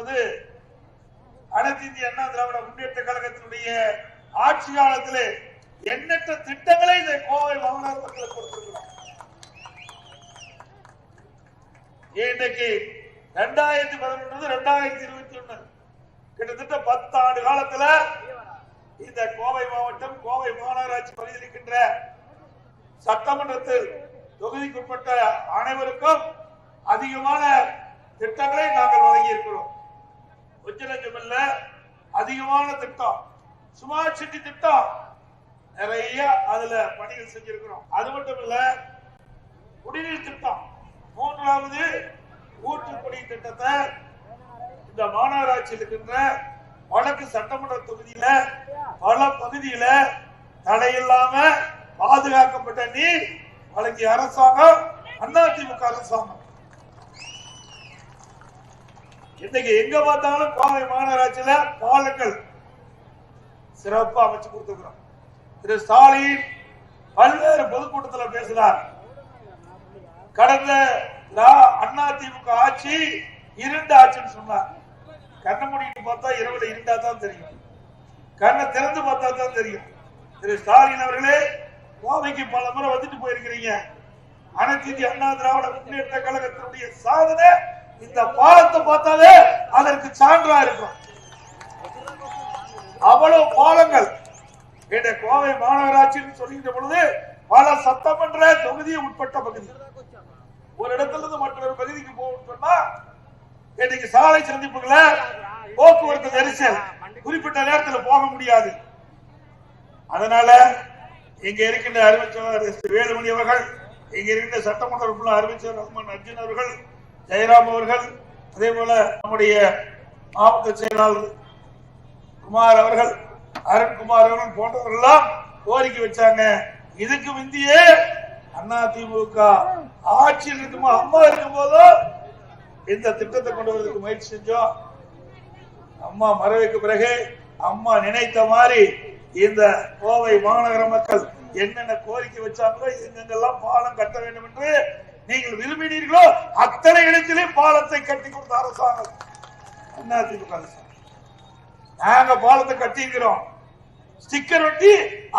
என்று அனைத்து இந்திய அண்ணா திராவிட முன்னேற்ற கழகத்தினுடைய ஆட்சி காலத்திலே எண்ணற்ற திட்டங்களை இந்த கோவை மாநகர மக்களுக்கு கொடுத்திருக்கிறோம் இன்னைக்கு ரெண்டாயிரத்தி பதினொன்று ரெண்டாயிரத்தி இருபத்தி ஒண்ணு கிட்டத்தட்ட பத்து ஆண்டு காலத்துல இந்த கோவை மாவட்டம் கோவை மாநகராட்சி பகுதியில் இருக்கின்ற சட்டமன்றத்தில் தொகுதிக்குட்பட்ட அனைவருக்கும் அதிகமான திட்டங்களை நாங்கள் வழங்கி இருக்கிறோம் இல்ல அதிகமான திட்டம் சுமார் சிட்டி திட்டம். நிறைய அதுல பணிகள் செஞ்சிருக்கிறோம். அது மட்டும் இல்ல குடிநீர் திட்டம். மூன்றாவது ஊற்றுக்குடி திட்டத்தை இந்த மாநகராட்சியில் இருக்கின்ற வடக்கு சட்டமன்ற தொகுதியில பல பகுதியில தடையில்லாம பாதுகாக்கப்பட்ட நீர் வழங்கிய அரசாங்கம் அதிமுக அரசாங்கம். இன்னைக்கு எங்க பார்த்தாலும் கோவை மாநகராட்சியில பாலங்கள் சிறப்பா அமைச்சு கொடுத்துக்கிறோம் திரு ஸ்டாலின் பல்வேறு பொதுக்கூட்டத்தில் பேசினார். கடந்த அண்ணா திமுக ஆட்சி இருண்ட ஆட்சின்னு சொன்னார். கண்ணை மூடிட்டு பார்த்தா இரவுல இருண்டா தான் தெரியும். கண்ணை திறந்து பார்த்தா தான் தெரியும். திரு ஸ்டாலின் அவர்களே கோவைக்கு பல முறை வந்துட்டு போயிருக்கிறீங்க. அனைத்து இந்திய அண்ணா திராவிட முன்னேற்ற கழகத்தினுடைய சாதனை இந்த பாலத்தை பார்த்தாலே அதற்கு சான்றா இருக்கும். அவ்வளவு பாலங்கள். என்னை கோவை மாநகராட்சின்னு சொல்லுகின்ற பொழுது பல சட்டமன்ற தொகுதியை உட்பட்ட பகுதி. ஒரு இடத்துல இருந்து மற்றொரு பகுதிக்கு போகணும் சொன்னா இன்னைக்கு சாலை சந்திப்புகளை போக்குவரத்து நெரிசல் குறிப்பிட்ட நேரத்தில் போக முடியாது. அதனால இங்க இருக்கின்ற அறிவிச்சவர் வேலுமணி அவர்கள் இங்க இருக்கின்ற சட்டமன்ற உறுப்பினர் அறிவிச்சவர் ரஹ்மான் அர்ஜுன் அவர்கள் ஜெயராம் அவர்கள் அதே போல நம்முடைய மாவட்ட செயலாளர் குமார் அவர்கள் அருண்குமார் அவர்கள் போன்றவர்கள் எல்லாம் கோரிக்கை வச்சாங்க. இதுக்கு முந்தியே அண்ணா திமுக ஆட்சியில் இருக்குமா அம்மா இருக்கும் போதும் இந்த திட்டத்தை கொண்டு வரதுக்கு முயற்சி செஞ்சோம். அம்மா மறைவுக்கு பிறகு அம்மா நினைத்த மாதிரி இந்த கோவை மாநகர மக்கள் என்னென்ன கோரிக்கை வச்சாங்களோ எங்கெங்கெல்லாம் பாலம் கட்ட வேண்டும் என்று நீங்கள் விரும்பினீர்களோ அத்தனை இடத்திலே பாலத்தை கட்டி கொடுத்த அரசாங்கம். அரசாங்கம்? நாங்க பாலத்தை கட்டியிருக்கிறோம். ஸ்டிக்கர் ஒட்டி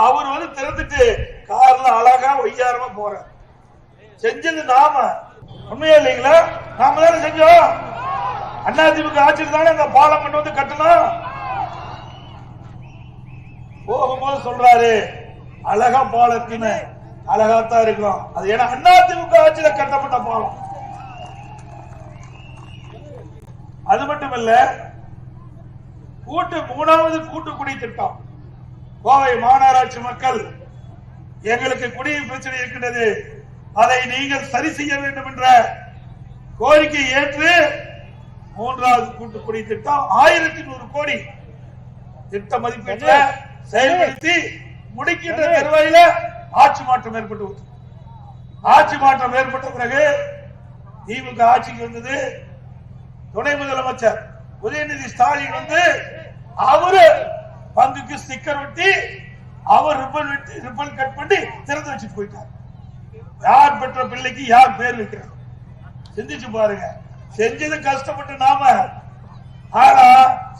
அவர் வந்து திறந்துட்டு கார்ல அழகா ஒய்யாரமா போற செஞ்சது நாம. உண்மையா இல்லைங்களா? நாம தானே செஞ்சோம். அதிமுக ஆட்சியில் தானே அந்த பாலம் கொண்டு வந்து கட்டணும். போகும்போது சொல்றாரு அழகா பாலத்தின்னு அழகாத்தான் இருக்கும். அது ஏன்னா அதிமுக ஆட்சியில கட்டப்பட்ட பாலம் அது மட்டும் இல்ல கூட்டு மூணாவது கூட்டுக்குடி திட்டம். கோவை மாநகராட்சி மக்கள் எங்களுக்கு குடிநீர் பிரச்சனை இருக்கின்றது. அதை நீங்கள் சரி செய்ய வேண்டும் என்ற கோரிக்கை ஏற்று மூன்றாவது கூட்டுக்குடி திட்டம் ஆயிரத்தி நூறு கோடி திட்ட மதிப்பீட்டுல செயல்படுத்தி முடிக்கின்ற தருவாயில ஆட்சி மாற்றம் ஏற்பட்டு ஆட்சி மாற்றம் ஏற்பட்ட பிறகு திமுக ஆட்சிக்கு வந்தது. துணை முதலமைச்சர் உதயநிதி ஸ்டாலின் வந்து அவரு பங்குக்கு ஸ்டிக்கர் ஒட்டி அவர் ரிப்பன் வெட்டி ரிப்பன் கட் பண்ணி திறந்து வச்சுட்டு போயிட்டார். யார் பெற்ற பிள்ளைக்கு யார் பேர் வைக்கிறது சிந்திச்சு பாருங்க. செஞ்சது கஷ்டப்பட்டு நாம. ஆனா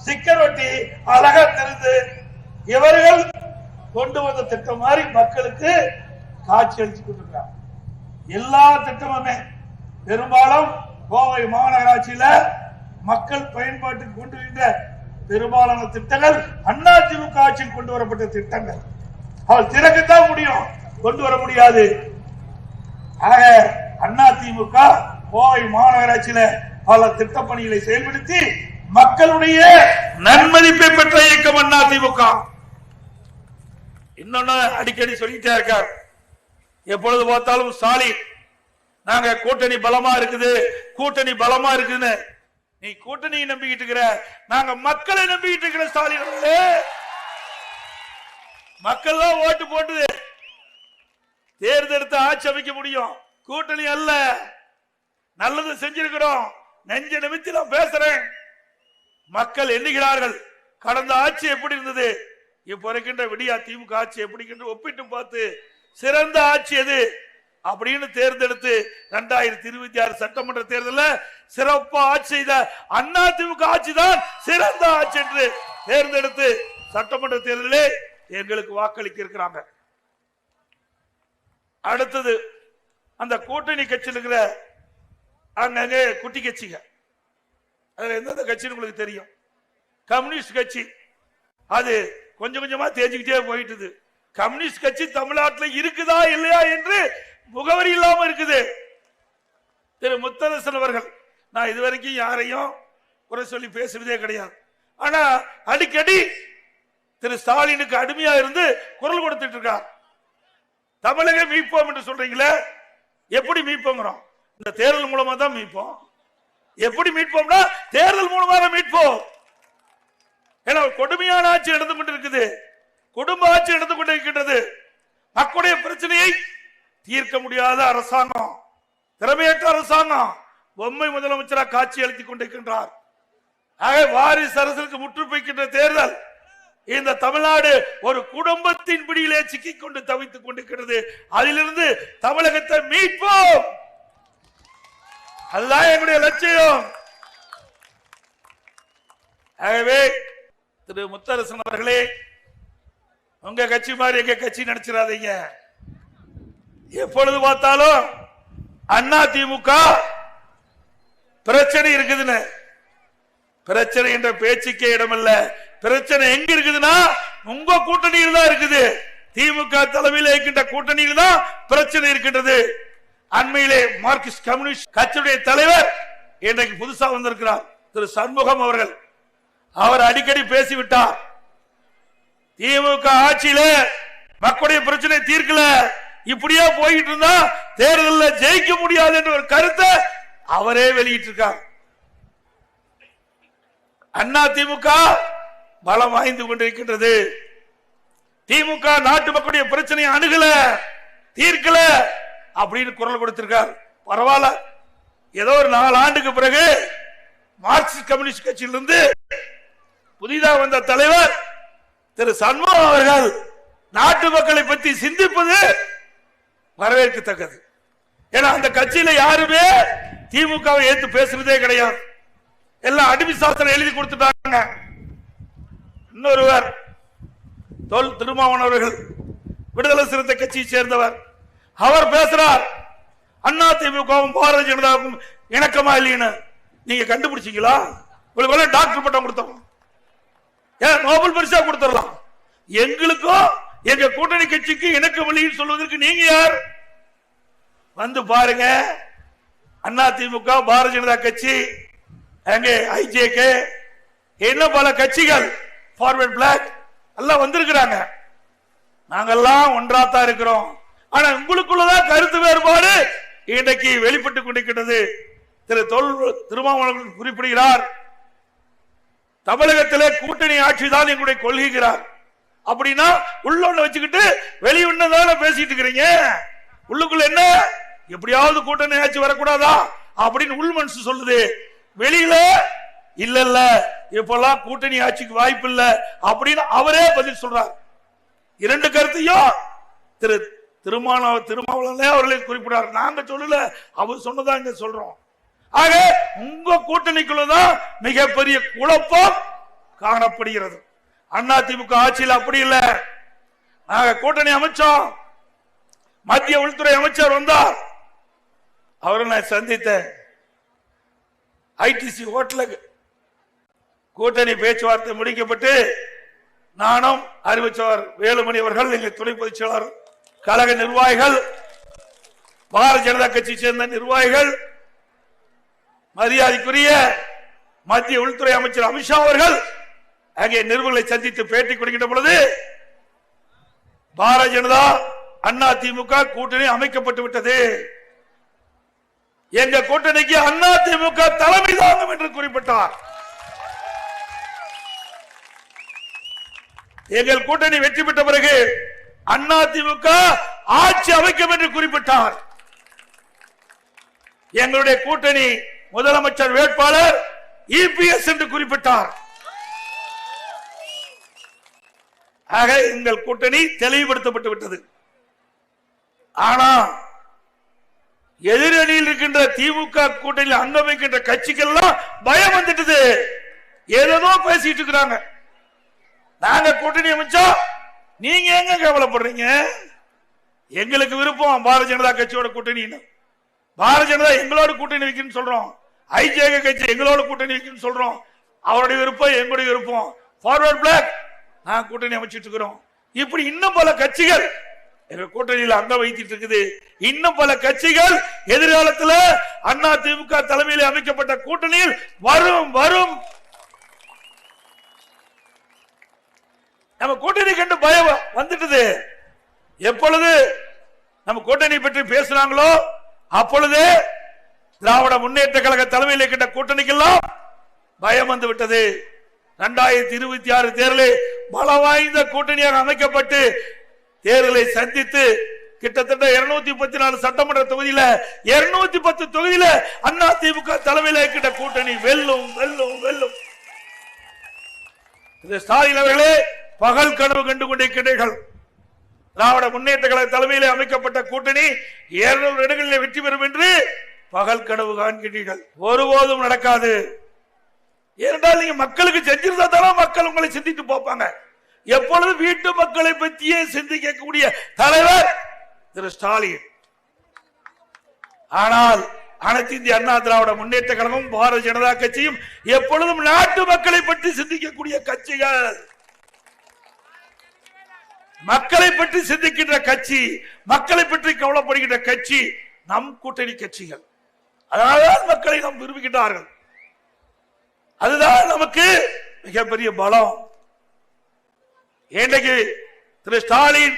ஸ்டிக்கர் ஒட்டி அழகா திறந்து இவர்கள் கொண்டு வந்த திட்டம் மாதிரி மக்களுக்கு காட்சி அளிச்சு கொண்டிருக்கிறார். எல்லா திட்டமுமே பெரும்பாலும் கோவை மாநகராட்சியில மக்கள் பயன்பாட்டுக்கு கொண்டு வருகின்ற பெரும்பாலான திட்டங்கள் அண்ணா திமுக ஆட்சியில் கொண்டு வரப்பட்ட திட்டங்கள். அவள் திறக்கத்தான் முடியும். கொண்டு வர முடியாது. ஆக அண்ணா திமுக கோவை மாநகராட்சியில பல திட்டப்பணிகளை செயல்படுத்தி மக்களுடைய நன்மதிப்பை பெற்ற இயக்கம் அண்ணா திமுக இன்னொன்னு அடிக்கடி சொல்லிட்டே இருக்கார். எப்பொழுது பார்த்தாலும் ஸ்டாலின் நாங்க கூட்டணி பலமா இருக்குது கூட்டணி பலமா இருக்குதுன்னு நீ கூட்டணியை நம்பிக்கிட்டு இருக்கிற நாங்க மக்களை நம்பிக்கிட்டு இருக்கிற ஸ்டாலின் மக்கள் தான் ஓட்டு போட்டுது. தேர்ந்தெடுத்து ஆட்சி அமைக்க முடியும். கூட்டணி அல்ல. நல்லது செஞ்சிருக்கிறோம். நெஞ்ச நிமித்தி நான் பேசுறேன். மக்கள் எண்ணுகிறார்கள். கடந்த ஆட்சி எப்படி இருந்தது? இப்ப இருக்கின்ற விடியா திமுக ஆட்சி எப்படிக்கின்ற ஒப்பிட்டு பார்த்து சிறந்த ஆட்சி எது அப்படின்னு தேர்ந்தெடுத்து ரெண்டாயிரத்தி இருபத்தி ஆறு சட்டமன்ற தேர்தலில் சிறப்பா ஆட்சி செய்த அண்ணா திமுக ஆட்சி தான் சிறந்த ஆட்சி என்று தேர்ந்தெடுத்து சட்டமன்ற தேர்தலிலே எங்களுக்கு வாக்களிக்க இருக்கிறாங்க அடுத்தது அந்த கூட்டணி கட்சியில் இருக்கிற அங்கங்க குட்டி கட்சிங்க. அதுல எந்தெந்த கட்சின்னு உங்களுக்கு தெரியும்? கம்யூனிஸ்ட் கட்சி. அது கொஞ்சம் கொஞ்சமா தேஞ்சுக்கிட்டே போயிட்டுது. கம்யூனிஸ்ட் கட்சி தமிழ்நாட்டில் இருக்குதா இல்லையா என்று முகவரி இல்லாமல் இருக்குது. திரு முத்தரசன் அவர்கள் நான் இதுவரைக்கும் யாரையும் குறை சொல்லி பேசுவதே கிடையாது. ஆனா அடிக்கடி திரு ஸ்டாலினுக்கு அடிமையா இருந்து குரல் கொடுத்துட்டு இருக்கார். தமிழக மீட்போம் என்று சொல்றீங்களே எப்படி மீட்போங்கிறோம்? இந்த தேர்தல் மூலமா தான் மீட்போம். எப்படி மீட்போம்னா தேர்தல் மூலமாக தான் மீட்போம். ஏன்னா கொடுமையான ஆட்சி நடந்து கொண்டிருக்குது. குடும்ப ஆட்சி நடந்து கொண்டிருக்கின்றது. மக்களுடைய பிரச்சனையை தீர்க்க முடியாத அரசாங்கம். திறமையற்ற அரசாங்கம். பொம்மை முதலமைச்சராக காட்சி அளித்துக் கொண்டிருக்கின்றார். ஆக வாரிசு அரசுக்கு முற்றுப்பைக்கின்ற தேர்தல் இந்த தமிழ்நாடு ஒரு குடும்பத்தின் பிடியிலே சிக்கிக் கொண்டு தவித்துக் கொண்டிருக்கிறது. அதிலிருந்து தமிழகத்தை மீட்போம். அதுதான் எங்களுடைய லட்சியம். ஆகவே திரு முத்தரசன் அவர்களே உங்க கட்சி மாதிரி எங்க கட்சி நினைச்சிடாதீங்க. எப்பொழுது பார்த்தாலும் அண்ணா திமுக பிரச்சனை இருக்குதுன்னு. பிரச்சனை என்ற பேச்சுக்கே இடமில்ல. பிரச்சனை எங்க இருக்குதுன்னா உங்க கூட்டணியில் தான் இருக்குது. திமுக தலைமையில் இருக்கின்ற கூட்டணியில் தான் பிரச்சனை இருக்கின்றது. அண்மையிலே மார்க்சிஸ்ட் கம்யூனிஸ்ட் கட்சியுடைய தலைவர் இன்றைக்கு புதுசா வந்திருக்கிறார். திரு சண்முகம் அவர்கள். அவர் அடிக்கடி பேசிவிட்டார். திமுக ஆட்சியில மக்களுடைய பிரச்சனை தீர்க்கல. இப்படியே போயிட்டு இருந்தா தேர்தலில் ஜெயிக்க முடியாது என்ற ஒரு கருத்தை அவரே வெளியிட்டிருக்கார். அண்ணா திமுக பலம் வாய்ந்து கொண்டிருக்கின்றது. திமுக நாட்டு மக்களுடைய பிரச்சனையை அணுகல தீர்க்கல அப்படின்னு குரல் கொடுத்திருக்கார். பரவாயில்ல. ஏதோ ஒரு நாலு ஆண்டுக்கு பிறகு மார்க்சிஸ்ட் கம்யூனிஸ்ட் கட்சியிலிருந்து புதிதாக வந்த தலைவர் திரு சண்முகம் அவர்கள் நாட்டு மக்களை பற்றி சிந்திப்பது வரவேற்கத்தக்கது. ஏன்னா அந்த கட்சியில யாருமே திமுகவை ஏத்து பேசுறதே கிடையாது. எல்லாம் அடிமை சாஸ்திரம் எழுதி கொடுத்துட்டாங்க. இன்னொருவர் தொல் திருமாவன் அவர்கள் விடுதலை சிறுத்தை கட்சியை சேர்ந்தவர். அவர் பேசுறார் அண்ணா திமுகவும் பாரதிய ஜனதாவுக்கும் இணக்கமா இல்லைன்னு. நீங்க கண்டுபிடிச்சீங்களா? உங்களுக்கு டாக்டர் பட்டம் கொடுத்தோம். ஏன் நோபல் பரிசா கொடுத்துடலாம். எங்களுக்கும் எங்க கூட்டணி கட்சிக்கு இணக்கம் வழியில் சொல்வதற்கு நீங்க யார்? வந்து பாருங்க. அண்ணா திமுக பாரதிய ஜனதா கட்சி அங்கே ஐஜேகே இன்னும் பல கட்சிகள் ஃபார்வர்ட் பிளாக் எல்லாம் வந்திருக்கிறாங்க. நாங்கெல்லாம் ஒன்றாத்தான் இருக்கிறோம். ஆனா உங்களுக்குள்ளதான் கருத்து வேறுபாடு. இன்றைக்கு வெளிப்பட்டுக் கொண்டிருக்கிறது. திரு தொல் திருமாவளவன் குறிப்பிடுகிறார். தமிழகத்திலே கூட்டணி ஆட்சி தான் எங்களுடைய கொள்கைகிறார் அப்படின்னா உள்ள ஒண்ணு வச்சுக்கிட்டு வெளியுன்னு பேசிட்டு இருக்கிறீங்க? உள்ளுக்குள்ள என்ன? எப்படியாவது கூட்டணி ஆட்சி வரக்கூடாதா? அப்படின்னு உள் மனசு சொல்லுது. வெளியில இல்ல இல்ல இப்பெல்லாம் கூட்டணி ஆட்சிக்கு வாய்ப்பு இல்ல அப்படின்னு அவரே பதில் சொல்றார். இரண்டு கருத்தையும் திரு திருமான திருமாவளவனே அவர்களை குறிப்பிடார் நாங்க சொல்லல அவர் சொன்னதா இங்க சொல்றோம். ஆக உங்க கூட்டணிக்குள்ளதான் மிகப்பெரிய குழப்பம் காணப்படுகிறது. அண்ணா திமுக ஆட்சியில் அப்படி இல்லை. நாங்க கூட்டணி அமைச்சோம். மத்திய உள்துறை அமைச்சர் வந்தார். அவரை நான் சந்தித்தேன். ஐடிசி ஹோட்டலுக்கு கூட்டணி பேச்சுவார்த்தை முடிக்கப்பட்டு நானும் அறிவிச்சவர் வேலுமணி அவர்கள் எங்கள் துணை பொதுச் செயலாளர் கழக நிர்வாகிகள் பாரதிய ஜனதா கட்சியை சேர்ந்த நிர்வாகிகள் மரியாதைக்குரிய மத்திய உள்துறை அமைச்சர் அமித்ஷா அவர்கள் அங்கே நிருபர்களை சந்தித்து பேட்டி கொடுக்கின்ற பொழுது பாரதிய ஜனதா அண்ணா திமுக கூட்டணி அமைக்கப்பட்டு விட்டது. எங்க கூட்டணிக்கு அண்ணா திமுக தலைமை தாங்கும் என்று குறிப்பிட்டார். எங்கள் கூட்டணி வெற்றி பெற்ற பிறகு அண்ணா திமுக ஆட்சி அமைக்கும் என்று குறிப்பிட்டார். எங்களுடைய கூட்டணி முதலமைச்சர் வேட்பாளர் இபிஎஸ் என்று குறிப்பிட்டார். ஆக எங்கள் கூட்டணி தெளிவுபடுத்தப்பட்டு விட்டது. ஆனா எதிரணியில் இருக்கின்ற திமுக கூட்டணியில் அங்கம் வைக்கின்ற கட்சிகள்லாம் பயம் வந்துட்டது. ஏதோ பேசிட்டு இருக்கிறாங்க. நாங்க கூட்டணி அமைச்சோம் நீங்க எங்க கவலைப்படுறீங்க? எங்களுக்கு விருப்பம் பாரதிய ஜனதா கட்சியோட கூட்டணின்னு. பாரதிய ஜனதா எங்களோட கூட்டணி வைக்கணும்னு சொல்றோம். ஐஜேக கட்சி எங்களோட கூட்டணி வைக்கணும்னு சொல்றோம். அவருடைய விருப்பம் எங்களுடைய விருப்பம். ஃபார்வர்ட் பிளாக் நான் கூட்டணி அமைச்சிட்டு இருக்கிறோம். இப்படி இன்னும் பல கட்சிகள் எங்க கூட்டணியில் அங்கம் வைத்துட்டு இருக்குது. இன்னும் பல கட்சிகள் எதிர்காலத்தில் அண்ணா திமுக தலைமையில் அமைக்கப்பட்ட கூட்டணியில் வரும் வரும். நம்ம கூட்டணி கண்டு பயம் வந்துட்டது. எப்பொழுது நம்ம கூட்டணி பற்றி பேசுறாங்களோ அப்பொழுது திராவிட முன்னேற்ற கழக தலைமையில் இருக்கின்ற கூட்டணிக்கெல்லாம் பயம் வந்து விட்டது. இரண்டாயிரத்தி இருபத்தி ஆறு தேர்தலில் பல வாய்ந்த கூட்டணியாக அமைக்கப்பட்டு தேர்தலை சந்தித்து கிட்டத்தட்ட இருநூத்தி முப்பத்தி நாலு சட்டமன்ற தொகுதியில இருநூத்தி பத்து தொகுதியில அண்ணா திமுக தலைமையில் இருக்கின்ற கூட்டணி வெல்லும் வெல்லும் வெல்லும். இது ஸ்டாலின் அவர்களே பகல் கனவு கண்டு கொண்டிருக்கிறீர்கள் திராவிட முன்னேற்ற கழக தலைமையில் அமைக்கப்பட்ட கூட்டணி இருநூறு இடங்களில் வெற்றி பெறும் என்று பகல் கனவு காண்கிறீர்கள். ஒருபோதும் நடக்காது. ஏனென்றால் நீங்க மக்களுக்கு செஞ்சிருந்தா தானே மக்கள் உங்களை சிந்தித்து பார்ப்பாங்க. எப்பொழுது வீட்டு மக்களை பற்றியே சிந்திக்கக்கூடிய தலைவர் திரு ஸ்டாலின். ஆனால் அனைத்து இந்திய அண்ணா திராவிட முன்னேற்ற கழகம் பாரதிய ஜனதா கட்சியும் எப்பொழுதும் நாட்டு மக்களை பற்றி சிந்திக்கக்கூடிய கட்சிகள். மக்களை பற்றி சிந்திக்கின்ற கட்சி மக்களை பற்றி கவலைப்படுகின்ற கட்சி நம் கூட்டணி கட்சிகள். அதனால்தான் மக்களை நாம் விரும்புகின்றார்கள். அதுதான் நமக்கு மிகப்பெரிய பலம். இன்றைக்கு திரு ஸ்டாலின்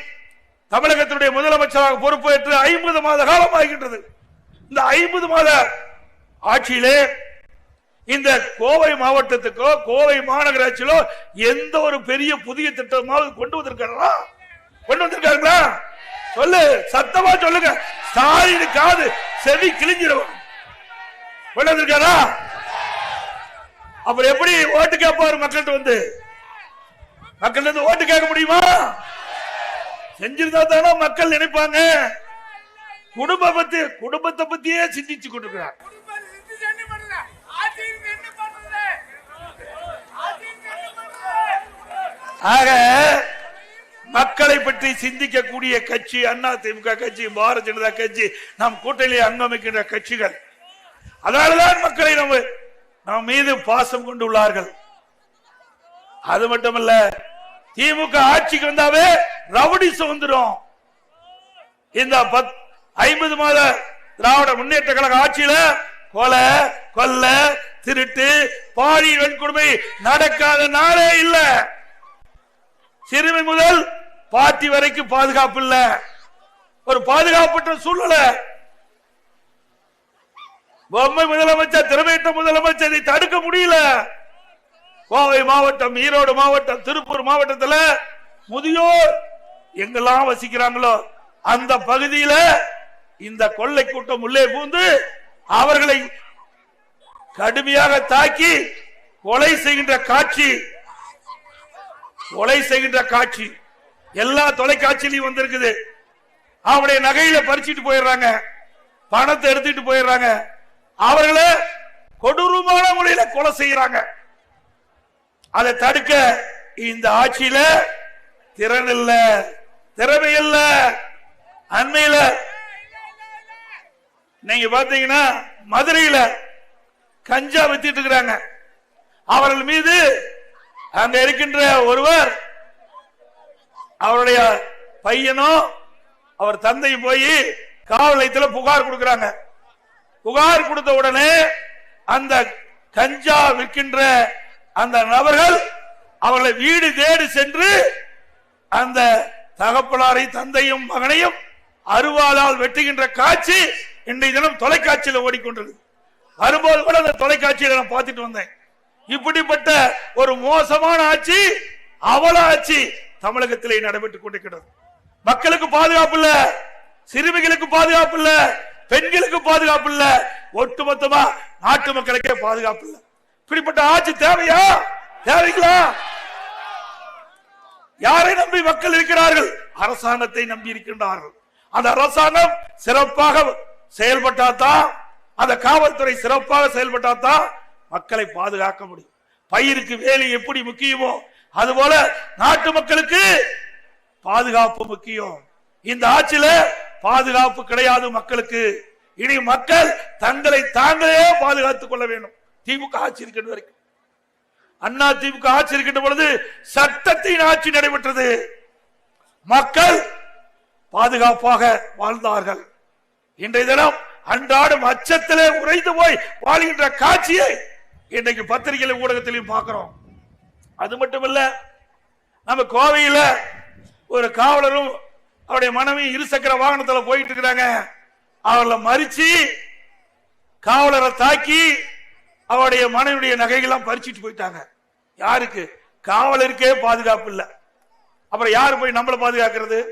தமிழகத்தினுடைய முதலமைச்சராக பொறுப்பேற்று ஐம்பது மாத காலம் ஆகின்றது இந்த ஐம்பது மாத ஆட்சியிலே இந்த கோவை மாவட்டத்துக்கோ கோவை மாநகராட்சியிலோ எந்த ஒரு பெரிய புதிய திட்டமாவது கொண்டு வந்திருக்காங்களா கொண்டு வந்திருக்காங்களா சொல்லு சத்தமா சொல்லுங்க. ஸ்டாலினுக்காவது காது செவி கிழிஞ்சிடும். கொண்டு அப்புறம் எப்படி ஓட்டு கேட்பாரு மக்கள்கிட்ட வந்து? மக்கள் இருந்து ஓட்டு கேட்க முடியுமா? செஞ்சிருந்தா தானே மக்கள் நினைப்பாங்க. குடும்ப பத்தி குடும்பத்தை பத்தியே சிந்திச்சு கொண்டிருக்கிறார். ஆக மக்களை பற்றி சிந்திக்கக்கூடிய கட்சி அண்ணா திமுக கட்சி பாரதிய ஜனதா கட்சி நம் கூட்டணியை அங்கமிக்கின்ற கட்சிகள் அதனாலதான் மக்களை நம்ம நம் மீது பாசம் கொண்டு உள்ளார்கள் அது மட்டுமல்ல திமுக ஆட்சிக்கு வந்தாவே ரவுடி சுதந்திரம். இந்த பத் ஐம்பது மாத திராவிட முன்னேற்ற கழக ஆட்சியில கொலை கொல்ல திருட்டு பாலியல் வன்கொடுமை நடக்காத நாளே இல்ல. சிறுமி முதல் பாட்டி வரைக்கும் பாதுகாப்பு இல்ல. ஒரு பாதுகாப்பற்ற சூழ்நிலை. பொம்மை முதலமைச்சர் திறமையற்ற முதலமைச்சர் இதை தடுக்க முடியல. கோவை மாவட்டம் ஈரோடு மாவட்டம் திருப்பூர் மாவட்டத்தில் முதியோர் எங்கெல்லாம் வசிக்கிறாங்களோ அந்த பகுதியில இந்த கொள்ளை கூட்டம் உள்ளே பூந்து அவர்களை கடுமையாக தாக்கி கொலை செய்கின்ற காட்சி கொலை செய்கின்ற காட்சி எல்லா தொலைக்காட்சியிலையும் வந்திருக்குது. அவருடைய நகையில பறிச்சுட்டு போயிடுறாங்க. பணத்தை எடுத்துட்டு போயிடுறாங்க. அவர்களை கொடூரமான முறையில கொலை செய்யறாங்க. அதை தடுக்க இந்த ஆட்சியில திறன் இல்ல திறமை இல்ல அண்மையில நீங்க பாத்தீங்கன்னா மதுரையில கஞ்சா வித்திட்டு இருக்கிறாங்க. அவர்கள் மீது அங்க இருக்கின்ற ஒருவர் அவருடைய பையனும் அவர் தந்தையும் போய் காவல் நிலையத்தில் புகார் கொடுக்கிறாங்க. புகார் கொடுத்த உடனே அந்த கஞ்சா விற்கின்ற அந்த நபர்கள் அவர்களை வீடு தேடி சென்று அந்த தகப்பனாரை தந்தையும் மகனையும் அருவாளால் வெட்டுகின்ற காட்சி இன்றைய தினம் தொலைக்காட்சியில் ஓடிக்கொண்டிருக்கு. வரும்போது கூட அந்த தொலைக்காட்சியில் நான் பார்த்துட்டு வந்தேன். இப்படிப்பட்ட ஒரு மோசமான ஆட்சி அவல ஆட்சி தமிழகத்திலே நடைபெற்றுக் கொண்டிருக்கிறது. மக்களுக்கு பாதுகாப்பு இல்ல சிறுமிகளுக்கு பாதுகாப்பு இல்லை பெண்களுக்கு பாதுகாப்பு இல்ல. ஒட்டுமொத்தமா நாட்டு மக்களுக்கே பாதுகாப்பு இல்ல. இப்படிப்பட்ட ஆட்சி தேவையா? தேவைங்களா? யாரை நம்பி மக்கள் இருக்கிறார்கள்? அரசாங்கத்தை நம்பி இருக்கின்றார்கள். அந்த அரசாங்கம் சிறப்பாக செயல்பட்டாதான் அந்த காவல்துறை சிறப்பாக செயல்பட்டாதான் மக்களை பாதுகாக்க முடியும். பயிருக்கு வேலை எப்படி முக்கியமோ அதுபோல நாட்டு மக்களுக்கு பாதுகாப்பு முக்கியம். இந்த ஆட்சியில பாதுகாப்பு கிடையாது மக்களுக்கு. இனி மக்கள் தங்களை தாங்களே பாதுகாத்துக் கொள்ள வேண்டும். திமுக ஆட்சி இருக்கின்ற வரைக்கும். அண்ணா திமுக ஆட்சி இருக்கின்ற பொழுது சட்டத்தின் ஆட்சி நடைபெற்றது. மக்கள் பாதுகாப்பாக வாழ்ந்தார்கள். இன்றைய தினம் அன்றாடம் அச்சத்திலே உறைந்து போய் வாழ்கின்ற காட்சியை இன்றைக்கு பத்திரிகையில ஊடகத்திலையும் பார்க்கிறோம். அது மட்டுமல்ல நம்ம கோவையில ஒரு காவலரும் அவருடைய மனைவி இருசக்கர வாகனத்துல போயிட்டு இருக்கிறாங்க. அவளை மறிச்சு காவலரை தாக்கி அவருடைய மனைவியுடைய நகைகள்லாம் பறிச்சிட்டு போயிட்டாங்க. யாருக்கு? காவலருக்கே பாதுகாப்பு இல்ல. அப்புறம் யாரு போய் நம்மளை பாதுகாக்கிறது?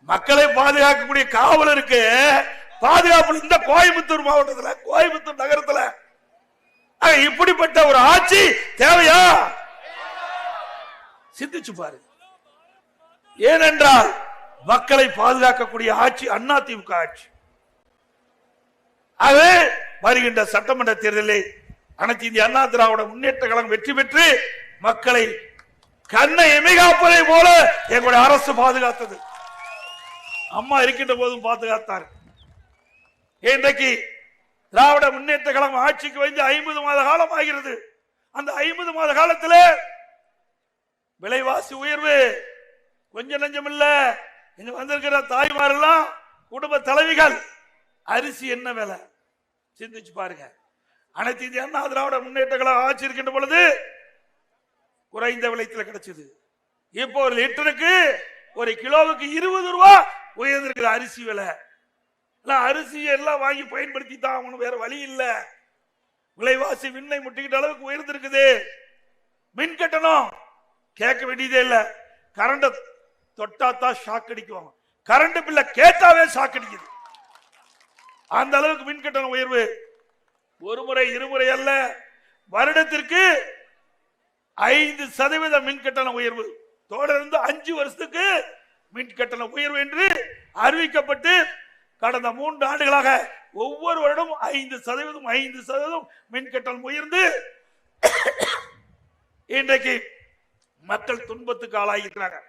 மக்களை பாதுகாக்கக்கூடிய காவலருக்கு பாதுகாப்பு இந்த கோயம்புத்தூர் மாவட்டத்தில் கோயம்புத்தூர் நகரத்துல. இப்படிப்பட்ட ஒரு ஆட்சி தேவையா? சிந்திச்சு பாரு ஏனென்றால் மக்களை பாதுகாக்கக்கூடிய ஆட்சி அண்ணா திமுக ஆட்சி. அது வருகின்ற சட்டமன்ற தேர்தலில் அனைத்து இந்திய அண்ணா திராவிட முன்னேற்ற கழகம் வெற்றி பெற்று மக்களை கண்ணை எமிகாப்பதை போல எங்களுடைய அரசு பாதுகாத்தது. அம்மா இருக்கின்ற போதும் பாதுகாத்தார். இன்றைக்கு திராவிட முன்னேற்ற கழகம் ஆட்சிக்கு வந்து ஐம்பது மாத காலம் ஆகிறது. அந்த ஐம்பது மாத காலத்தில் விலைவாசி உயர்வு கொஞ்சம் நஞ்சம் இல்ல இங்க வந்திருக்கிற தாய்மாரெல்லாம் குடும்ப தலைவிகள். அரிசி என்ன விலை? சிந்திச்சு பாருங்க. அனைத்து இந்திய அண்ணா திராவிட முன்னேற்ற ஆட்சி இருக்கின்ற பொழுது குறைந்த விலைத்தில் கிடைச்சது. இப்போ ஒரு லிட்டருக்கு ஒரு கிலோவுக்கு இருபது ரூபா உயர்ந்திருக்கிற அரிசி விலை. எல்லாம் அரிசி எல்லாம் வாங்கி பயன்படுத்தி தான் ஆகணும் வேற வழி இல்லை. விலைவாசி விண்ணை முட்டிக்கிட்ட அளவுக்கு உயர்ந்திருக்குது. மின் கட்டணம் கேட்க வேண்டியதே இல்லை. கரண்ட தொட்டாத்தான் ஷாக் அடிக்குவாங்க. கரண்ட் பில்ல கேட்டாவே ஷாக் அடிக்குது. அந்த அளவுக்கு மின் கட்டணம் உயர்வு. ஒரு முறை இருமுறை அல்ல. வருடத்திற்கு ஐந்து சதவீத மின் கட்டண உயர்வு. தொடர்ந்து அஞ்சு வருஷத்துக்கு மின்கட்டண உயர்வு என்று அறிவிக்கப்பட்டு கடந்த மூன்று ஆண்டுகளாக ஒவ்வொரு வருடமும் ஐந்து சதவீதம் ஐந்து சதவீதம் மின் கட்டணம் உயர்ந்து இன்றைக்கு மக்கள் துன்பத்துக்கு ஆளாகியிருக்கிறாங்க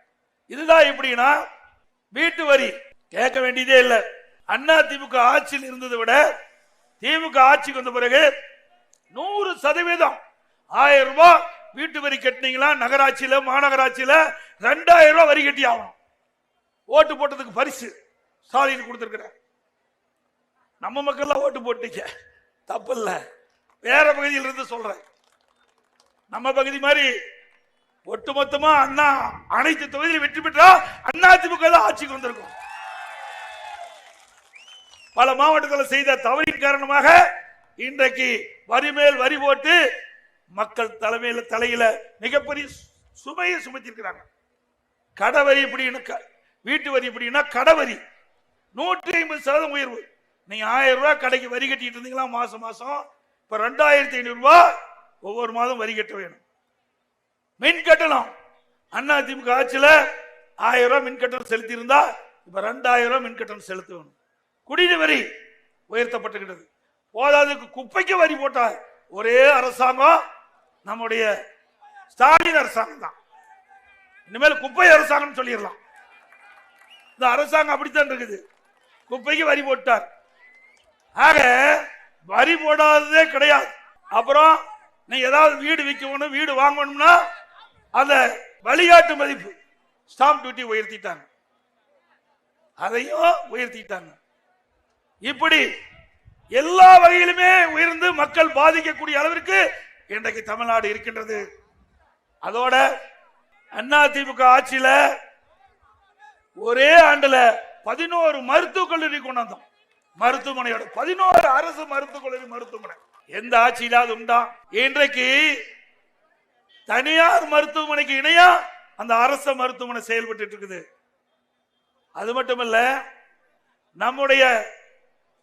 இதுதான் எப்படின்னா வீட்டு வரி. கேட்க வேண்டியதே இல்லை. அண்ணா திமுக ஆட்சியில் இருந்ததை விட திமுக ஆட்சிக்கு வந்த பிறகு நூறு சதவீதம் ஆயிரம் ரூபாய் வீட்டு வரி கட்டினீங்களா? நகராட்சியில மாநகராட்சியில ரெண்டாயிரம் ரூபாய் வரி கட்டி ஆகணும். ஓட்டு போட்டதுக்கு பரிசு ஸ்டாலின் கொடுத்துருக்குற நம்ம மக்கள்லாம் ஓட்டு போட்டீங்க. தப்பு இல்லை. வேற பகுதியில் இருந்து சொல்றேன். நம்ம பகுதி மாதிரி ஒட்டுமொத்தமா அண்ணா அனைத்து தொகுதியிலும் வெற்றி பெற்றா அண்ணா திமுக தான் ஆட்சிக்கு வந்திருக்கும். பல மாவட்டத்தில் செய்த தவறின் காரணமாக இன்றைக்கு வரி மேல் வரி போட்டு மக்கள் தலைமையில தலையில மிகப்பெரிய சுமையை சுமத்திருக்கிறாங்க. கடவரி எப்படின்னு க- வீட்டு வரி எப்படின்னா கடவரி நூற்றி ஐம்பது சதவீதம் உயர்வு. நீங்க ஆயிரம் ரூபாய் கடைக்கு வரி கட்டிட்டு இருந்தீங்களா? மாசம் மாசம். இப்ப ரெண்டாயிரத்தி ஐநூறு ரூபாய் ஒவ்வொரு மாதம் வரி கட்ட வேணும். மின் கட்டணம் அண்ணா திமுக ஆட்சியில் ஆயிரம் ரூபாய் மின் கட்டணம் செலுத்தி இருந்தா இப்ப ரெண்டாயிரம் ரூபாய் மின் கட்டணம் செலுத்த வேணும் குடிநீர் வரி உயர்த்தப்பட்டுகிட்டது போதாதுக்கு குப்பைக்கு வரி போட்டார் ஒரே அரசாங்கம் நம்முடைய ஸ்டாலின் அரசாங்கம் தான். இனிமேல் குப்பை அரசாங்கம் சொல்லிடலாம். இந்த அரசாங்கம் அப்படித்தான் இருக்குது. குப்பைக்கு வரி போட்டார். ஆக வரி போடாததே கிடையாது. அப்புறம் நீ ஏதாவது வீடு விற்கணும் வீடு வாங்கணும்னா அந்த வழிகாட்டு மதிப்பு. ஸ்டாம்ப் டியூட்டி உயர்த்திட்டாங்க. அதையும் உயர்த்திட்டாங்க. இப்படி எல்லா வகையிலுமே உயர்ந்து மக்கள் பாதிக்கக்கூடிய அளவிற்கு இன்றைக்கு தமிழ்நாடு இருக்கின்றது. அதோட அண்ணா திமுக ஆட்சியில ஒரே ஆண்டுல பதினோரு மருத்துவக் கல்லூரி கொண்டாந்தோம். மருத்துவமனையோட பதினோரு அரசு மருத்துவக் கல்லூரி மருத்துவமனை. எந்த ஆட்சியிலாவது உண்டா? இன்றைக்கு தனியார் மருத்துவமனைக்கு இணையா அந்த அரசு மருத்துவமனை செயல்பட்டு இருக்குது அது மட்டுமல்ல நம்முடைய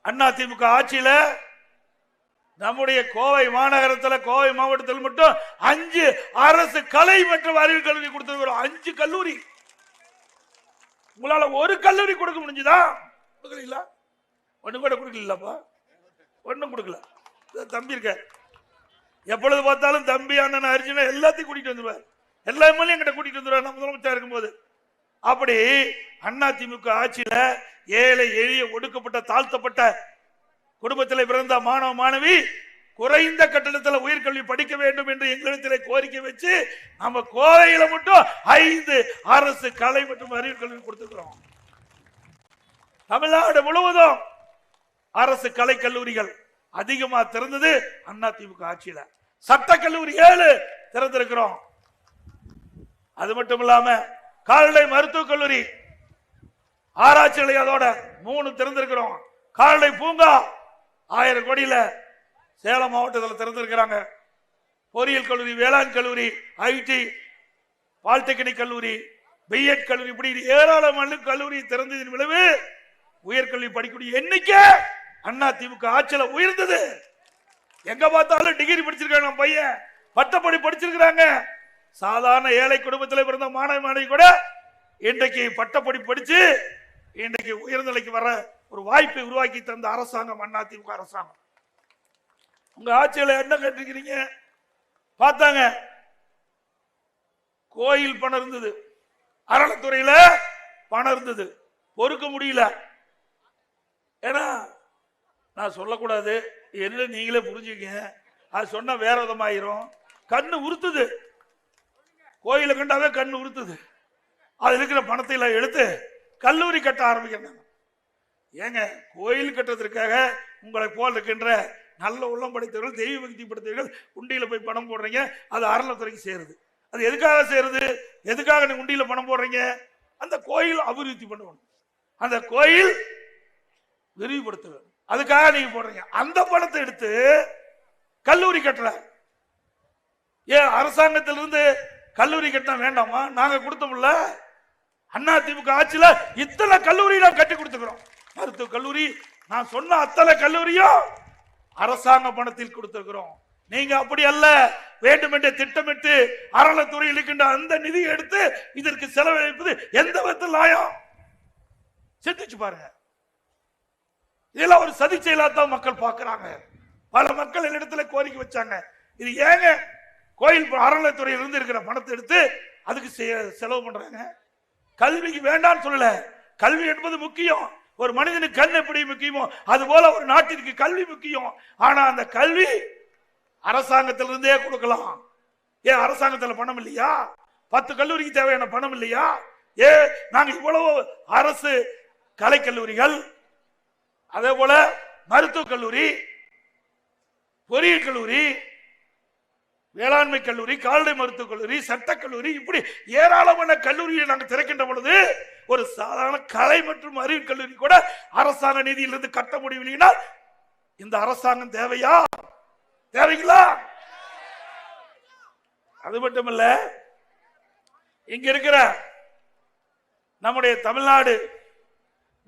அண்ணா திமுக ஆட்சியில நம்முடைய கோவை மாநகரத்தில் கோவை மாவட்டத்தில் மட்டும் அஞ்சு அரசு கலை மற்றும் அறிவியல் கல்லூரி கொடுத்திருக்கிறோம். அஞ்சு கல்லூரி. உங்களால ஒரு கல்லூரி கொடுக்க முடிஞ்சுதா? கொடுக்கலீங்களா ஒன்றும் கூட கொடுக்கலப்பா ஒன்றும் கொடுக்கல. தம்பி இருக்க எப்பொழுது பார்த்தாலும் தம்பி அண்ணன் அர்ஜுன எல்லாத்தையும் கூட்டிட்டு வந்துருவார். எல்லா எம்எல்ஏ கிட்ட கூட்டிட்டு வந்துருவார். நம்ம முதலமைச்சர் இருக்கும்போது. அப்படி அண்ணா திமுக ஆட்சியில ஏழை எளிய ஒடுக்கப்பட்ட தாழ்த்தப்பட்ட குடும்பத்தில் பிறந்த மாணவ மாணவி குறைந்த கட்டணத்தில் உயர்கல்வி படிக்க வேண்டும் என்று எங்களிடத்தில் கோரிக்கை வச்சு நம்ம கோவையில மட்டும் ஐந்து அரசு கலை மற்றும் அறிவியல் கல்வி கொடுத்துக்கிறோம் தமிழ்நாடு முழுவதும் அரசு கலை கல்லூரிகள் அதிகமா திறந்தது அண்ணா திமுக ஆட்சியில. சட்ட கல்லூரி ஏழு திறந்திருக்கிறோம். அது மட்டும் இல்லாம கால்நடை மருத்துவக் கல்லூரி ஆராய்ச்சி நிலையத்தோட மூணு திறந்திருக்கிறோம். கால்நடை பூங்கா ஆயிரம் கோடியில சேலம் மாவட்டத்தில் திறந்திருக்கிறாங்க. பொறியியல் கல்லூரி வேளாண் கல்லூரி ஐடி பாலிடெக்னிக் கல்லூரி பிஎட் கல்லூரி இப்படி ஏராளமான கல்லூரி திறந்ததின் விளைவு உயர்கல்வி படிக்கக்கூடிய எண்ணிக்கை அண்ணா திமுக ஆட்சியில உயர்ந்தது. எங்க பார்த்தாலும் டிகிரி படிச்சிருக்காங்க நம்ம பையன். பட்டப்படி படிச்சிருக்கிறாங்க. சாதாரண ஏழை குடும்பத்தில் பிறந்த மாணவ மாணவி கூட இன்றைக்கு பட்டப்படி படிச்சு இன்றைக்கு உயர்நிலைக்கு வர ஒரு வாய்ப்பை உருவாக்கி தந்த அரசாங்கம் அண்ணா திமுக அரசாங்கம். உங்க ஆட்சியில என்ன கேட்டிருக்கிறீங்க? பார்த்தாங்க. கோயில் பணம் இருந்தது. அறநிலைத்துறையில பணம் இருந்தது. பொறுக்க முடியல. ஏன்னா நான் சொல்லக்கூடாது. என்ன நீங்களே புரிஞ்சுக்கங்க. அது சொன்னால் வேற விதமாயிரும். கண்ணு உறுத்துது. கோயிலை கண்டாவே கண்ணு உறுத்துது. அது இருக்கிற பணத்தை எல்லாம் எடுத்து கல்லூரி கட்ட ஆரம்பிக்கிறாங்க. ஏங்க கோயில் கட்டுறதுக்காக உங்களை போல் இருக்கின்ற நல்ல உள்ளம் படைத்தவர்கள் தெய்வ பக்தி படைத்தவர்கள் உண்டியில் போய் பணம் போடுறீங்க. அது அறநிலத்துறைக்கு சேருது. அது எதுக்காக சேருது? எதுக்காக நீங்கள் உண்டியில் பணம் போடுறீங்க? அந்த கோயில் அபிவிருத்தி பண்ணணும். அந்த கோயில் விரிவுபடுத்த வேண்டும் அதுக்காக நீங்க போடுறீங்க. அந்த பணத்தை எடுத்து கல்லூரி கட்டல. ஏன் அரசாங்கத்திலிருந்து கல்லூரி கட்டினா வேண்டாமா? நாங்க கொடுத்தோம்ல அண்ணா திமுக ஆட்சியில இத்தனை கல்லூரி நான் கட்டி கொடுத்துக்கிறோம். மருத்துவ கல்லூரி நான் சொன்ன அத்தனை கல்லூரியும் அரசாங்க பணத்தில் கொடுத்திருக்கிறோம். நீங்க அப்படி அல்ல. வேண்டுமென்றே திட்டமிட்டு அறநிலைத்துறையில் இருக்கின்ற அந்த நிதியை எடுத்து இதற்கு செலவழிப்பது எந்த விதத்தில் நியாயம்? சிந்திச்சு பாருங்க. இதெல்லாம் ஒரு சதி செயலாத்தான் மக்கள் பார்க்குறாங்க. பல மக்கள் என்னிடத்துல கோரிக்கை வச்சாங்க. இது ஏங்க? கோயில் அறநிலைத்துறையில் இருந்து இருக்கிற பணத்தை எடுத்து அதுக்கு செ- செலவு பண்றாங்க. கல்விக்கு வேண்டாம்னு சொல்லல. கல்வி என்பது முக்கியம். ஒரு மனிதனுக்கு கண் எப்படி முக்கியமோ அது போல ஒரு நாட்டிற்கு கல்வி முக்கியம். ஆனா அந்த கல்வி அரசாங்கத்திலிருந்தே கொடுக்கலாம். ஏன் அரசாங்கத்தில் பணம் இல்லையா? பத்து கல்லூரிக்கு தேவையான பணம் இல்லையா? ஏ நாங்க இவ்வளவு அரசு கலைக்கல்லூரிகள் அதே போல மருத்துவக் கல்லூரி பொறியியல் கல்லூரி வேளாண்மை கல்லூரி கால்நடை மருத்துவக் கல்லூரி சட்டக் கல்லூரி இப்படி ஏராளமான கல்லூரியை நாங்கள் திறக்கின்ற பொழுது ஒரு சாதாரண கலை மற்றும் அறிவு கல்லூரி கூட அரசாங்க நிதியிலிருந்து கட்ட முடியவில்லைன்னா இந்த அரசாங்கம் தேவையா? தேவைங்களா? அது மட்டுமல்ல இங்க இருக்கிற நம்முடைய தமிழ்நாடு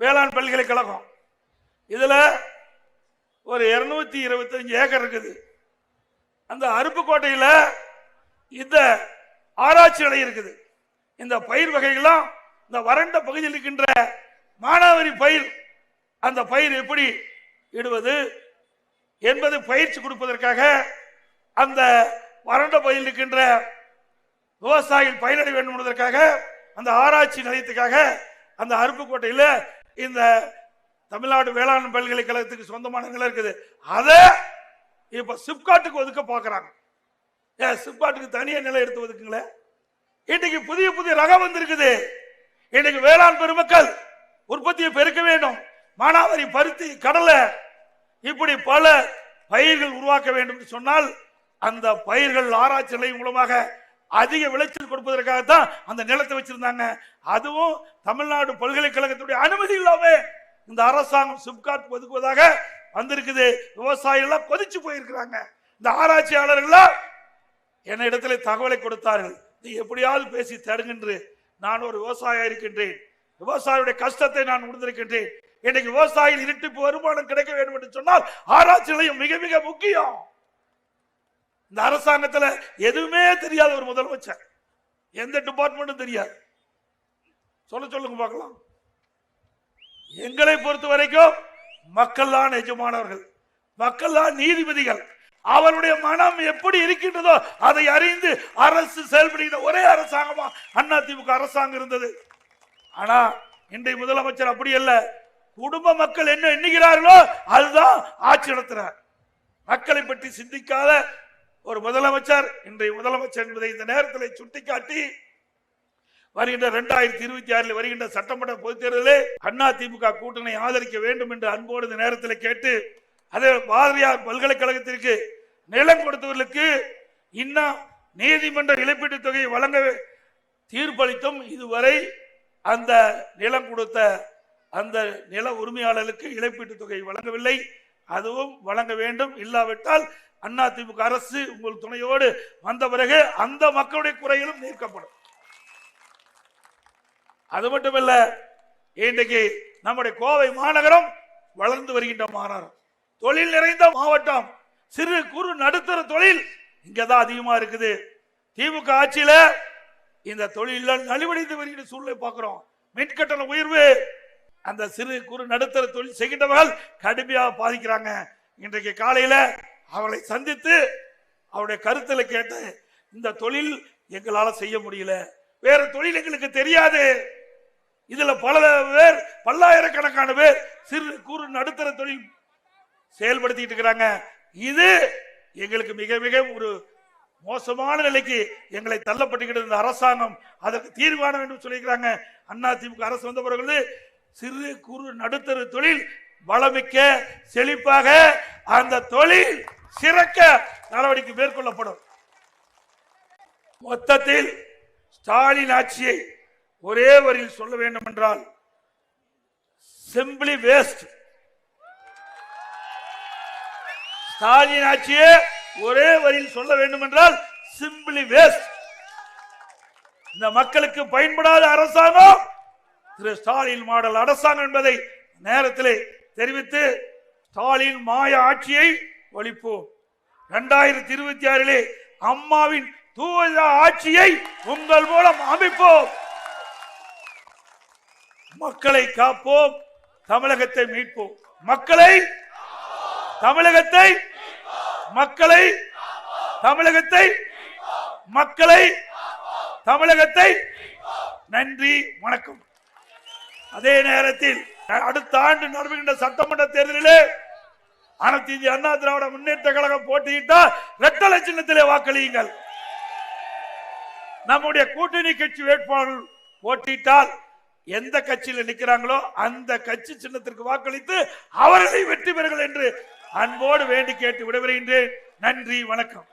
வேளாண் பல்கலைக்கழகம் இதுல ஒரு இருநூத்தி இருபத்தஞ்சு ஏக்கர் இருக்குது. அந்த அருப்புக்கோட்டையில் இந்த ஆராய்ச்சி நிலையம் இருக்குது. இந்த பயிர் வகைகளும் இந்த வறண்ட பகுதியில் இருக்கின்ற மானாவாரி பயிர் அந்த பயிர் எப்படி இடுவது என்பது பயிற்சி கொடுப்பதற்காக அந்த வறண்ட பகுதியில் இருக்கின்ற விவசாயிகள் பயனடை வேண்டும் என்பதற்காக அந்த ஆராய்ச்சி நிலையத்துக்காக அந்த அருப்புக்கோட்டையில் இந்த தமிழ்நாடு வேளாண் பல்கலைக்கழகத்துக்கு சொந்தமான நிலம் இருக்குது. அதை இப்ப சிப்காட்டுக்கு ஒதுக்க பார்க்குறாங்க ஏன் சிப்காட்டுக்கு தனியா நிலம் எடுத்து ஒதுக்குங்களேன் இன்னைக்கு புதிய புதிய ரகம் வந்திருக்குது. இன்னைக்கு வேளாண் பெருமக்கள் உற்பத்தியை பெருக்க வேண்டும். மானாவாரி பருத்தி கடலை இப்படி பல பயிர்கள் உருவாக்க வேண்டும் என்று சொன்னால் அந்த பயிர்கள் ஆராய்ச்சி நிலையம் மூலமாக அதிக விளைச்சல் கொடுப்பதற்காகத்தான் அந்த நிலத்தை வச்சிருந்தாங்க. அதுவும் தமிழ்நாடு பல்கலைக்கழகத்துடைய அனுமதி இல்லாமல் இந்த அரசாங்கம் சிப்காட் ஒதுக்குவதாக வந்திருக்குது. விவசாயிகள்லாம் கொதிச்சு போயிருக்கிறாங்க. இந்த ஆராய்ச்சியாளர்கள்லாம் என்ன இடத்துல தகவலை கொடுத்தார்கள். நீ எப்படியாவது பேசி தருங்கென்று நான் ஒரு விவசாயம் இருக்கின்றேன். விவசாயியுடைய கஷ்டத்தை நான் உணர்ந்திருக்கின்றேன். இன்னைக்கு விவசாயிகள் இருட்டுக்கு வருமானம் கிடைக்க வேண்டும் என்று சொன்னால் ஆராய்ச்சி நிலையம் மிக மிக முக்கியம். இந்த அரசாங்கத்தில் எதுவுமே தெரியாத ஒரு முதலமைச்சர். எந்த டிபார்ட்மெண்ட்டும் தெரியாது. சொல்ல சொல்லுங்க பார்க்கலாம். எங்களை பொறுத்த வரைக்கும் மக்கள் தான் எஜமானவர்கள் மக்கள் தான் நீதிபதிகள். அவருடைய மனம் எப்படி இருக்கின்றதோ அதை அறிந்து அரசு செயல்படுகிற ஒரே அரசாங்கமா அண்ணா திமுக அரசாங்கம் இருந்தது. ஆனா இன்றைய முதலமைச்சர் அப்படி அல்ல. குடும்ப மக்கள் என்ன எண்ணுகிறார்களோ அதுதான் ஆட்சி நடத்துறார். மக்களை பற்றி சிந்திக்காத ஒரு முதலமைச்சர் இன்றைய முதலமைச்சர் என்பதை இந்த நேரத்தில் சுட்டிக்காட்டி வருகின்ற இரண்டாயிரத்தி இருபத்தி ஆறில் வருகின்ற சட்டமன்ற பொதுத் தேர்தலில் அண்ணா திமுக கூட்டணி ஆதரிக்க வேண்டும் என்று அன்போடு இந்த நேரத்தில் கேட்டு அதே பாரதியார் பல்கலைக்கழகத்திற்கு நிலம் கொடுத்தவர்களுக்கு இன்னும் நீதிமன்ற இழப்பீட்டுத் தொகையை வழங்க தீர்ப்பளித்தும் இதுவரை அந்த நிலம் கொடுத்த அந்த நில உரிமையாளர்களுக்கு இழப்பீட்டுத் தொகை வழங்கவில்லை. அதுவும் வழங்க வேண்டும். இல்லாவிட்டால் அண்ணா திமுக அரசு உங்கள் துணையோடு வந்த பிறகு அந்த மக்களுடைய குறைகளும் நீக்கப்படும் அது மட்டுமல்ல இன்றைக்கு நம்முடைய கோவை மாநகரம் வளர்ந்து வருகின்ற மாநகரம். தொழில் நிறைந்த மாவட்டம் சிறு குறு நடுத்தர தொழில் இங்கதான் அதிகமா இருக்குது. திமுக ஆட்சியில இந்த தொழில நலிவடைந்து வருகின்ற சூழ்நிலை பார்க்கிறோம். மின்கட்டண உயர்வு அந்த சிறு குறு நடுத்தர தொழில் செய்கின்றவர்கள் கடுமையாக பாதிக்கிறாங்க. இன்றைக்கு காலையில அவளை சந்தித்து அவருடைய கருத்தில் கேட்டு இந்த தொழில் எங்களால் செய்ய முடியல. வேற தொழில் எங்களுக்கு தெரியாது. இதுல பல பேர் பல்லாயிரக்கணக்கான பேர் சிறு குறு நடுத்தர தொழில் செயல்படுத்திட்டு இருக்கிறாங்க. இது எங்களுக்கு மிக மிக ஒரு மோசமான நிலைக்கு எங்களை தள்ளப்பட்டுக்கிட்டு இருந்த அரசாங்கம் அதற்கு தீர்வு வேண்டும் சொல்லியிருக்கிறாங்க. அண்ணா திமுக அரசு வந்த பிறகு சிறு குறு நடுத்தர தொழில் வளமிக்க செழிப்பாக அந்த தொழில் சிறக்க நடவடிக்கை மேற்கொள்ளப்படும். மொத்தத்தில் ஸ்டாலின் ஆட்சியை ஒரே வரியில் சொல்ல வேண்டும் என்றால் சிம்பிளி வேஸ்ட் ஸ்டாலின் ஆட்சியே ஒரே வரியில் சொல்ல வேண்டும் என்றால் சிம்பிளி வேஸ்ட் இந்த மக்களுக்கு பயன்படாத அரசாங்கம் திரு ஸ்டாலின் மாடல் அரசாங்கம் என்பதை நேரத்திலே தெரிவித்து ஸ்டாலின் மாய ஆட்சியை ஒழிப்போம். இரண்டாயிரத்தி இருபத்தி ஆறிலே அம்மாவின் தூய ஆட்சியை உங்கள் மூலம் அமைப்போம். மக்களை காப்போம் தமிழகத்தை மீட்போம். மக்களை தமிழகத்தை மக்களை தமிழகத்தை மக்களை தமிழகத்தை நன்றி வணக்கம். அதே நேரத்தில் அடுத்த ஆண்டு நடைபெறுகின்ற சட்டமன்ற தேர்தலிலே அனைத்து இந்திய அண்ணா திராவிட முன்னேற்ற கழகம் போட்டியிட்டால் இரட்டலை சின்னத்திலே வாக்களியுங்கள். நம்முடைய கூட்டணி கட்சி வேட்பாளர் போட்டியிட்டால் எந்த கட்சியில் நிற்கிறாங்களோ அந்த கட்சி சின்னத்திற்கு வாக்களித்து அவர்களை வெற்றி பெறுங்கள் என்று அன்போடு வேண்டி கேட்டு விடைபெறுகின்றேன். நன்றி வணக்கம்.